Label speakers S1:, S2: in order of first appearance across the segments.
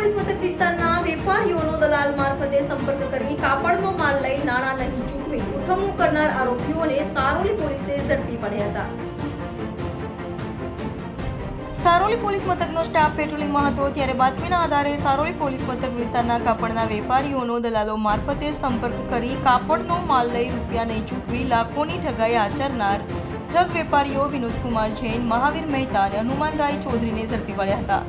S1: Police મથક વિસ્તારના વેપારીઓનો દલાલ મારફતે સંપર્ક કરી કાપડનો માલ લઈ નાણાં નહીં ચૂકવી ઉઠમણું કરનાર આરોપીઓને સારોલી પોલીસે ઝડપી પડ્યા હતા. સારોલી પોલીસ મથકનો સ્ટાફ પેટ્રોલિંગમાં હતો ત્યારે બાતમીના આધારે સારોલી પોલીસ મથક વિસ્તારના કાપડના વેપારીઓનો દલાલો મારફતે સંપર્ક કરી કાપડનો માલ લઈ રૂપિયા નહીં ચૂકવી લાખોની ઠગાઈ આચરનાર ઠગ વેપારીઓ વિનોદકુમાર જૈન, મહાવીર મહેતા અને હનુમાન રાય ચૌધરીને ઝડપી પડ્યા હતા.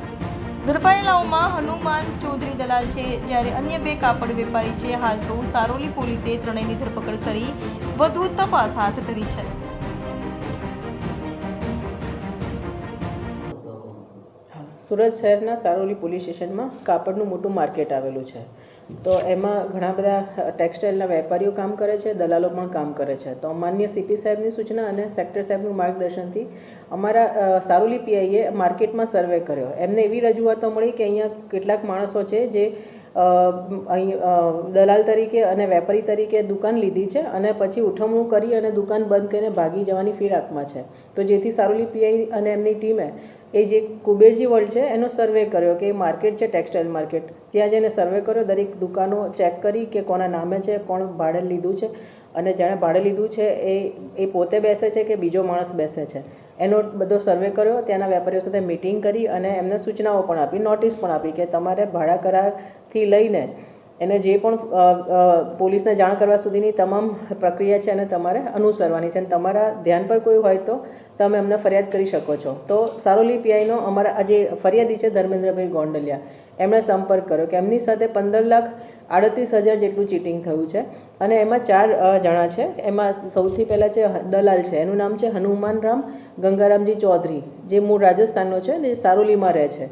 S1: ઝડપાયેલાઓમાં હનુમાન ચૌધરી દલાલ છે, જ્યારે અન્ય બે કાપડ વેપારી છે. હાલ તો સારોલી પોલીસે ત્રણેયની ધરપકડ કરી વધુ તપાસ હાથ ધરી છે.
S2: સુરત શહેરના સારોલી પોલીસ સ્ટેશનમાં કાપડનું મોટું માર્કેટ આવેલું છે. તો એમાં ઘણા બધા ટેક્સટાઇલના વેપારીઓ કામ કરે છે, દલાલો પણ કામ કરે છે. તો માન્ય સીપી સાહેબની સૂચના અને સેક્ટર સાહેબનું માર્ગદર્શનથી અમારા સારુલી પીઆઈએ માર્કેટમાં સર્વે કર્યો. એમને એવી રજૂઆતો મળી કે અહીંયા કેટલાક માણસો છે જે અહીં દલાલ તરીકે અને વેપારી તરીકે દુકાન લીધી છે અને પછી ઉઠમણું કરી અને દુકાન બંધ કરીને ભાગી જવાની ફિરાકમાં છે. તો જેથી સારોલી પીઆઈ અને એમની ટીમે એ જે કુબેરજી વર્લ્ડ છે, એનો સર્વે કર્યો કે એ માર્કેટ છે ટેક્સટાઇલ માર્કેટ ત્યાં જઈને સર્વે કર્યો, દરેક દુકાનો ચેક કરી કે કોના નામે છે, કોણ ભાડે લીધું છે. અને જેણે ભાડે લીધું છે, એ એ પોતે બેસે છે કે બીજો માણસ બેસે છે. એનો બધો સર્વે કર્યો, ત્યાંના વેપારીઓ સાથે મિટિંગ કરી અને એમને સૂચનાઓ પણ આપી નોટિસ પણ આપી કે તમારે ભાડા કરારથી લઈને એને જે પણ પોલીસને જાણ કરવા સુધીની તમામ પ્રક્રિયા છે અને તમારે અનુસરવાની છે અને તમારા ધ્યાન પર કોઈ હોય તો તમે અમને ફરિયાદ કરી શકો છો. તો સારોલી પીઆઈનો અમારા આ જે ફરિયાદી છે ધર્મેન્દ્રભાઈ ગોંડલિયા, એમણે સંપર્ક કર્યો કે એમની સાથે પંદર લાખ આડત્રીસ હજાર જેટલું ચીટિંગ થયું છે અને એમાં ચાર જણા છે. એમાં સૌથી પહેલાં છે દલાલ છે. એનું નામ છે હનુમાન રામ ગંગારામજી ચૌધરી, જે મૂળ રાજસ્થાનનો છે ને સારોલીમાં રહે છે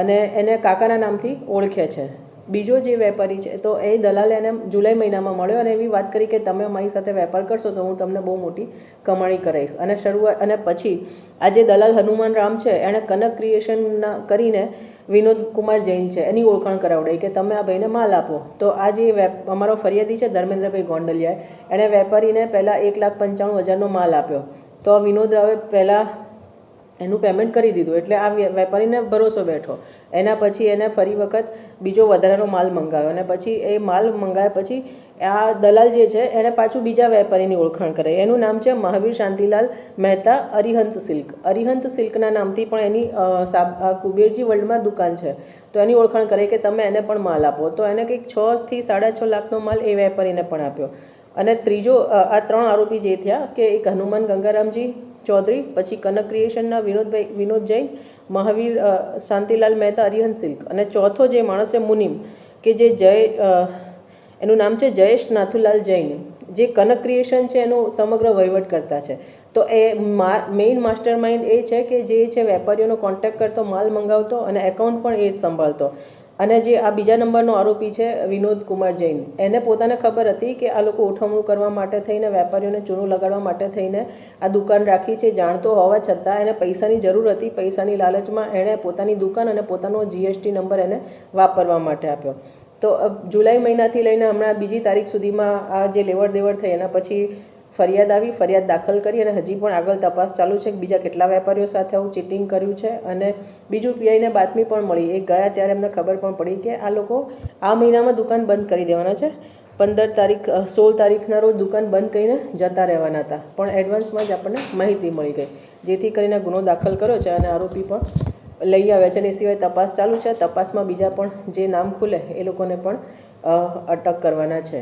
S2: અને એને કાકાના નામથી ઓળખે છે. બીજો જે વેપારી છે, તો એ દલાલે એને જુલાઈ મહિનામાં મળ્યો અને એવી વાત કરી કે તમે મારી સાથે વેપાર કરશો તો હું તમને બહુ મોટી કમાણી કરાવીશ. અને શરૂઆત, અને પછી આ જે દલાલ હનુમાન રામ છે, એણે કનક ક્રિએશનના કરીને વિનોદ કુમાર જૈન છે, એની ઓળખાણ કરાવડાવી કે તમે આ ભાઈને માલ આપો. તો આ જે વેપ, અમારો ફરિયાદી છે ધર્મેન્દ્રભાઈ ગોંડલિયાએ, એણે વેપારીને પહેલાં એક લાખ પંચાણું હજારનો માલ આપ્યો. તો વિનોદ રાવે પહેલાં એનું પેમેન્ટ કરી દીધું. એટલે આ વેપારીને ભરોસો બેઠો. એના પછી એને ફરી વખત બીજો વધારાનો માલ મંગાવ્યો. અને પછી એ માલ મંગાવ્યા પછી આ દલાલ જે છે એણે પાછું બીજા વેપારીની ઓળખાણ કરાઈ. એનું નામ છે મહાવીર શાંતિલાલ મહેતા અરિહંત સિલ્ક. અરિહંત સિલ્કના નામથી પણ એની સાબ- કુબેરજી વર્લ્ડમાં દુકાન છે. તો એની ઓળખાણ કરે કે તમે એને પણ માલ આપો. તો એને કંઈક છથી સાડા છ લાખનો માલ એ વેપારીને પણ આપ્યો. અને ત્રીજો આ ત્રણ આરોપી જે થયા, કે એક હનુમાન ગંગારામજી ચૌધરી, પછી કનક ક્રિએશનના વિનોદભાઈ, વિનોદ જૈન, મહાવીર શાંતિલાલ મહેતા હરિહન સિલ્ક અને ચોથો જે માણસ છે મુનિમ કે જે જય એનું નામ છે જયેશ નાથુલાલ જૈન, જે કનક ક્રિએશન છે એનું સમગ્ર વહીવટ કરતા છે. તો એ મેઇન માસ્ટર માઇન્ડ એ છે કે જે છે વેપારીઓનો કોન્ટેક્ટ કરતો, માલ મંગાવતો અને એકાઉન્ટ પણ એ જ સંભાળતો. અને જે આ બીજા નંબરનો આરોપી છે, વિનોદ કુમાર જૈન, એને પોતાને ખબર હતી કે આ લોકો ઉઠવણું કરવા માટે થઈને, વેપારીઓને ચૂનું લગાડવા માટે થઈને આ દુકાન રાખી છે. જાણતો હોવા છતાં એને પૈસાની જરૂર હતી. પૈસાની લાલચમાં એણે પોતાની દુકાન અને પોતાનો જીએસટી નંબર એને વાપરવા માટે આપ્યો. તો જુલાઈ મહિનાથી લઈને હમણાં બીજી તારીખ સુધીમાં આ જે લેવડ દેવડ થઈ એના પછી ફરિયાદ આવી, ફરિયાદ દાખલ કરી અને હજી પણ આગળ તપાસ ચાલુ છે કે બીજા કેટલા વેપારીઓ સાથે આવું ચીટિંગ કર્યું છે અને બીજું પીઆઈને બાતમી પણ મળી. એ ગયા ત્યારે એમને ખબર પણ પડી કે આ લોકો આ મહિનામાં દુકાન બંધ કરી દેવાના છે. પંદર તારીખ સોળ તારીખના રોજ દુકાન બંધ કરીને જતા રહેવાના હતા. પણ એડવાન્સમાં જ આપણને માહિતી મળી ગઈ, જેથી કરીને ગુનો દાખલ કર્યો છે અને આરોપી પણ લઈ આવ્યા છે અને એ સિવાય તપાસ ચાલુ છે. તપાસમાં બીજા પણ જે નામ ખુલે, એ લોકોને પણ અટક કરવાના છે.